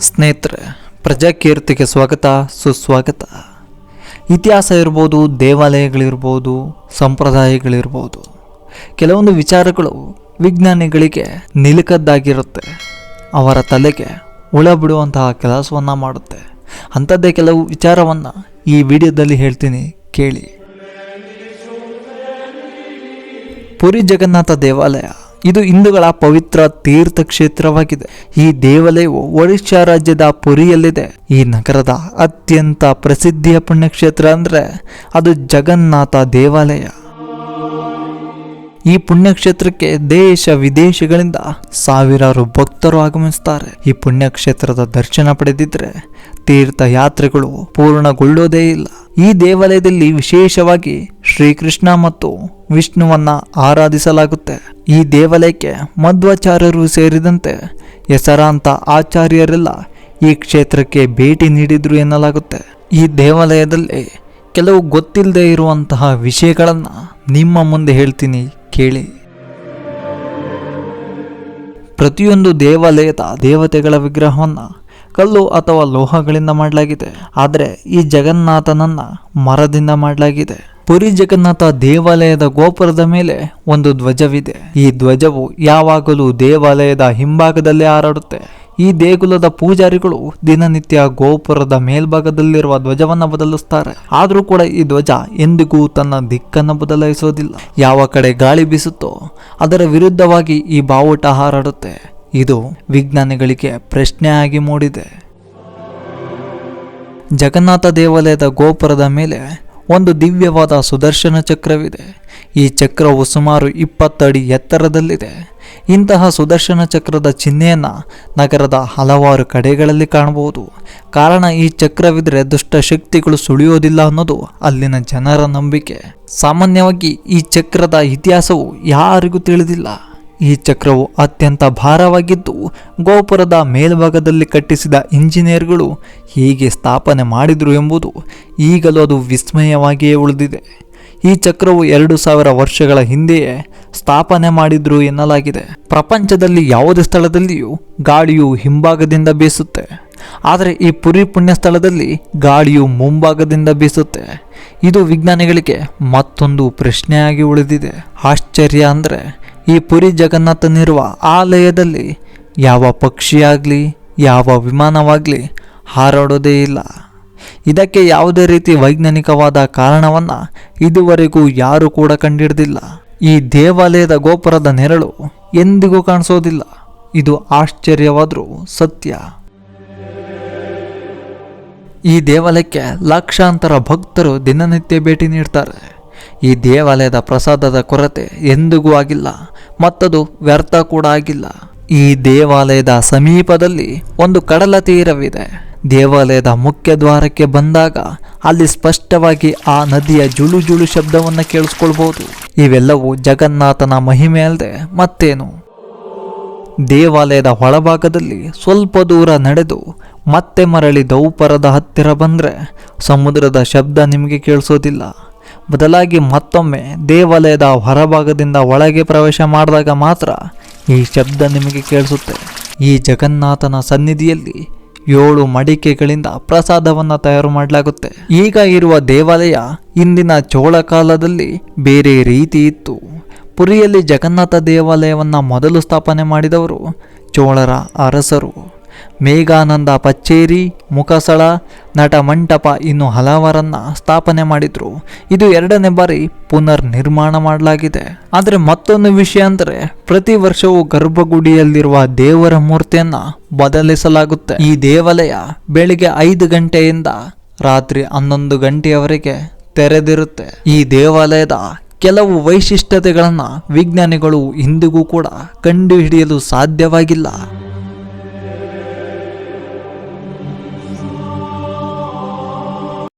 ಸ್ನೇಹಿತರೆ ಪ್ರಜಾಕೀರ್ತಿಗೆ ಸ್ವಾಗತ, ಸುಸ್ವಾಗತ. ಇತಿಹಾಸ ಇರ್ಬೋದು, ದೇವಾಲಯಗಳಿರ್ಬೋದು, ಸಂಪ್ರದಾಯಗಳಿರ್ಬೋದು. ಕೆಲವೊಂದು ವಿಚಾರಗಳು ವಿಜ್ಞಾನಿಗಳಿಗೆ ನಿಲುಕದ್ದಾಗಿರುತ್ತೆ. ಅವರ ತಲೆಗೆ ಹುಳ ಬಿಡುವಂತಹ ಕೆಲಸವನ್ನು ಮಾಡುತ್ತೆ. ಅಂಥದ್ದೇ ಕೆಲವು ವಿಚಾರವನ್ನು ಈ ವಿಡಿಯೋದಲ್ಲಿ ಹೇಳ್ತೀನಿ, ಕೇಳಿ. ಪುರಿ ಜಗನ್ನಾಥ ದೇವಾಲಯ. ಇದು ಹಿಂದೂಗಳ ಪವಿತ್ರ ತೀರ್ಥ ಕ್ಷೇತ್ರವಾಗಿದೆ ಈ ದೇವಾಲಯವು ಒಡಿಶಾ ರಾಜ್ಯದ ಪುರಿಯಲ್ಲಿದೆ. ಈ ನಗರದ ಅತ್ಯಂತ ಪ್ರಸಿದ್ಧಿಯ ಪುಣ್ಯಕ್ಷೇತ್ರ ಅಂದ್ರೆ ಅದು ಜಗನ್ನಾಥ ದೇವಾಲಯ. ಈ ಪುಣ್ಯಕ್ಷೇತ್ರಕ್ಕೆ ದೇಶ ವಿದೇಶಗಳಿಂದ ಸಾವಿರಾರು ಭಕ್ತರು ಆಗಮಿಸುತ್ತಾರೆ ಈ ಪುಣ್ಯಕ್ಷೇತ್ರದ ದರ್ಶನ ಪಡೆದಿದ್ರೆ ತೀರ್ಥಯಾತ್ರೆಗಳು ಪೂರ್ಣಗೊಳ್ಳೋದೇ ಇಲ್ಲ. ಈ ದೇವಾಲಯದಲ್ಲಿ ವಿಶೇಷವಾಗಿ ಶ್ರೀಕೃಷ್ಣ ಮತ್ತು ವಿಷ್ಣುವನ್ನ ಆರಾಧಿಸಲಾಗುತ್ತೆ. ಈ ದೇವಾಲಯಕ್ಕೆ ಮಧ್ವಾಚಾರ್ಯರು ಸೇರಿದಂತೆ ಹೆಸರಾಂತ ಆಚಾರ್ಯರೆಲ್ಲ ಈ ಕ್ಷೇತ್ರಕ್ಕೆ ಭೇಟಿ ನೀಡಿದ್ರು ಎನ್ನಲಾಗುತ್ತೆ. ಈ ದೇವಾಲಯದಲ್ಲಿ ಕೆಲವು ಗೊತ್ತಿಲ್ಲದೆ ಇರುವಂತಹ ವಿಷಯಗಳನ್ನು ನಿಮ್ಮ ಮುಂದೆ ಹೇಳ್ತೀನಿ ಕೇಳಿ. ಪ್ರತಿಯೊಂದು ದೇವಾಲಯದ ದೇವತೆಗಳ ವಿಗ್ರಹವನ್ನು ಕಲ್ಲು ಅಥವಾ ಲೋಹಗಳಿಂದ ಮಾಡಲಾಗಿದೆ. ಆದರೆ ಈ ಜಗನ್ನಾಥನನ್ನ ಮರದಿಂದ ಮಾಡಲಾಗಿದೆ. ಪುರಿ ಜಗನ್ನಾಥ ದೇವಾಲಯದ ಗೋಪುರದ ಮೇಲೆ ಒಂದು ಧ್ವಜವಿದೆ. ಈ ಧ್ವಜವು ಯಾವಾಗಲೂ ದೇವಾಲಯದ ಹಿಂಭಾಗದಲ್ಲೇ ಹಾರಾಡುತ್ತೆ. ಈ ದೇಗುಲದ ಪೂಜಾರಿಗಳು ದಿನನಿತ್ಯ ಗೋಪುರದ ಮೇಲ್ಭಾಗದಲ್ಲಿರುವ ಧ್ವಜವನ್ನು ಬದಲಿಸ್ತಾರೆ. ಆದರೂ ಕೂಡ ಈ ಧ್ವಜ ಎಂದಿಗೂ ತನ್ನ ದಿಕ್ಕನ್ನು ಬದಲಾಯಿಸೋದಿಲ್ಲ. ಯಾವ ಕಡೆ ಗಾಳಿ ಬೀಸುತ್ತೋ ಅದರ ವಿರುದ್ಧವಾಗಿ ಈ ಬಾವುಟ ಹಾರಾಡುತ್ತೆ. ಇದು ವಿಜ್ಞಾನಿಗಳಿಗೆ ಪ್ರಶ್ನೆಯಾಗಿ ಮೂಡಿದೆ. ಜಗನ್ನಾಥ ದೇವಾಲಯದ ಗೋಪುರದ ಮೇಲೆ ಒಂದು ದಿವ್ಯವಾದ ಸುದರ್ಶನ ಚಕ್ರವಿದೆ. ಈ ಚಕ್ರವು ಸುಮಾರು ಇಪ್ಪತ್ತು ಅಡಿ ಎತ್ತರದಲ್ಲಿದೆ. ಇಂತಹ ಸುದರ್ಶನ ಚಕ್ರದ ಚಿಹ್ನೆಯನ್ನು ನಗರದ ಹಲವಾರು ಕಡೆಗಳಲ್ಲಿ ಕಾಣಬಹುದು. ಕಾರಣ ಈ ಚಕ್ರವಿದ್ರೆ ದುಷ್ಟ ಶಕ್ತಿಗಳು ಸುಳಿಯೋದಿಲ್ಲ ಅನ್ನೋದು ಅಲ್ಲಿನ ಜನರ ನಂಬಿಕೆ. ಸಾಮಾನ್ಯವಾಗಿ ಈ ಚಕ್ರದ ಇತಿಹಾಸವು ಯಾರಿಗೂ ತಿಳಿದಿಲ್ಲ. ಈ ಚಕ್ರವು ಅತ್ಯಂತ ಭಾರವಾಗಿದ್ದು, ಗೋಪುರದ ಮೇಲ್ಭಾಗದಲ್ಲಿ ಕಟ್ಟಿಸಿದ ಇಂಜಿನಿಯರ್ಗಳು ಹೀಗೆ ಸ್ಥಾಪನೆ ಮಾಡಿದರು ಎಂಬುದು ಈಗಲೂ ಅದು ವಿಸ್ಮಯವಾಗಿಯೇ ಉಳಿದಿದೆ. ಈ ಚಕ್ರವು ಎರಡು ಸಾವಿರ ವರ್ಷಗಳ ಹಿಂದೆಯೇ ಸ್ಥಾಪನೆ ಮಾಡಿದ್ರು ಎನ್ನಲಾಗಿದೆ. ಪ್ರಪಂಚದಲ್ಲಿ ಯಾವುದೇ ಸ್ಥಳದಲ್ಲಿಯೂ ಗಾಳಿಯು ಹಿಂಭಾಗದಿಂದ ಬೀಸುತ್ತೆ. ಆದರೆ ಈ ಪುರಿ ಪುಣ್ಯ ಸ್ಥಳದಲ್ಲಿ ಗಾಳಿಯು ಮುಂಭಾಗದಿಂದ ಬೀಸುತ್ತೆ. ಇದು ವಿಜ್ಞಾನಿಗಳಿಗೆ ಮತ್ತೊಂದು ಪ್ರಶ್ನೆಯಾಗಿ ಉಳಿದಿದೆ. ಆಶ್ಚರ್ಯ ಅಂದರೆ ಈ ಪುರಿ ಜಗನ್ನಾಥನಿರುವ ಆಲಯದಲ್ಲಿ ಯಾವ ಪಕ್ಷಿಯಾಗಲಿ, ಯಾವ ವಿಮಾನವಾಗಲಿ ಹಾರಾಡೋದೇ ಇಲ್ಲ. ಇದಕ್ಕೆ ಯಾವುದೇ ರೀತಿ ವೈಜ್ಞಾನಿಕವಾದ ಕಾರಣವನ್ನು ಇದುವರೆಗೂ ಯಾರೂ ಕೂಡ ಕಂಡಿಡ್ದಿಲ್ಲ. ಈ ದೇವಾಲಯದ ಗೋಪುರದ ನೆರಳು ಎಂದಿಗೂ ಕಾಣಿಸೋದಿಲ್ಲ. ಇದು ಆಶ್ಚರ್ಯವಾದರೂ ಸತ್ಯ. ಈ ದೇವಾಲಯಕ್ಕೆ ಲಕ್ಷಾಂತರ ಭಕ್ತರು ದಿನನಿತ್ಯ ಭೇಟಿ ನೀಡ್ತಾರೆ. ಈ ದೇವಾಲಯದ ಪ್ರಸಾದದ ಕೊರತೆ ಎಂದಿಗೂ ಆಗಿಲ್ಲ, ಮತ್ತದು ವ್ಯರ್ಥ ಕೂಡ ಆಗಿಲ್ಲ. ಈ ದೇವಾಲಯದ ಸಮೀಪದಲ್ಲಿ ಒಂದು ಕಡಲ ತೀರವಿದೆ ದೇವಾಲಯದ ಮುಖ್ಯ ದ್ವಾರಕ್ಕೆ ಬಂದಾಗ ಅಲ್ಲಿ ಸ್ಪಷ್ಟವಾಗಿ ಆ ನದಿಯ ಜುಳು ಜುಳು ಶಬ್ದವನ್ನು ಕೇಳಿಸ್ಕೊಳ್ಬಹುದು ಇವೆಲ್ಲವೂ ಜಗನ್ನಾಥನ ಮಹಿಮೆ ಅಲ್ಲದೆ ಮತ್ತೇನು? ದೇವಾಲಯದ ಒಳಭಾಗದಲ್ಲಿ ಸ್ವಲ್ಪ ದೂರ ನಡೆದು ಮತ್ತೆ ಮರಳಿ ದೌಪರದ ಹತ್ತಿರ ಬಂದರೆ ಸಮುದ್ರದ ಶಬ್ದ ನಿಮಗೆ ಕೇಳಿಸೋದಿಲ್ಲ. ಬದಲಾಗಿ ಮತ್ತೊಮ್ಮೆ ದೇವಾಲಯದ ಹೊರಭಾಗದಿಂದ ಒಳಗೆ ಪ್ರವೇಶ ಮಾಡಿದಾಗ ಮಾತ್ರ ಈ ಶಬ್ದ ನಿಮಗೆ ಕೇಳಿಸುತ್ತೆ. ಈ ಜಗನ್ನಾಥನ ಸನ್ನಿಧಿಯಲ್ಲಿ ಏಳು ಮಡಿಕೆಗಳಿಂದ ಪ್ರಸಾದವನ್ನು ತಯಾರು ಮಾಡಲಾಗುತ್ತೆ. ಈಗ ಇರುವ ದೇವಾಲಯ ಇಂದಿನ ಚೋಳ ಕಾಲದಲ್ಲಿ ಬೇರೆ ರೀತಿ ಇತ್ತು. ಪುರಿಯಲ್ಲಿ ಜಗನ್ನಾಥ ದೇವಾಲಯವನ್ನು ಮೊದಲು ಸ್ಥಾಪನೆ ಮಾಡಿದವರು ಚೋಳರ ಅರಸರು. ಮೇಘಾನಂದ ಪಚ್ಚೇರಿ ಮುಖಸಳ ನಟ ಮಂಟಪ ಇನ್ನು ಹಲವರನ್ನ ಸ್ಥಾಪನೆ ಮಾಡಿದ್ರು. ಇದು ಎರಡನೇ ಬಾರಿ ಪುನರ್ ನಿರ್ಮಾಣ ಮಾಡಲಾಗಿದೆ. ಆದರೆ ಮತ್ತೊಂದು ವಿಷಯ ಅಂದರೆ, ಪ್ರತಿ ವರ್ಷವೂ ಗರ್ಭಗುಡಿಯಲ್ಲಿರುವ ದೇವರ ಮೂರ್ತಿಯನ್ನ ಬದಲಿಸಲಾಗುತ್ತೆ. ಈ ದೇವಾಲಯ ಬೆಳಿಗ್ಗೆ ಐದು ಗಂಟೆಯಿಂದ ರಾತ್ರಿ ಹನ್ನೊಂದು ಗಂಟೆಯವರೆಗೆ ತೆರೆದಿರುತ್ತೆ. ಈ ದೇವಾಲಯದ ಕೆಲವು ವೈಶಿಷ್ಟ್ಯತೆಗಳನ್ನು ವಿಜ್ಞಾನಿಗಳು ಇಂದಿಗೂ ಕೂಡ ಕಂಡುಹಿಡಿಯಲು ಸಾಧ್ಯವಾಗಿಲ್ಲ.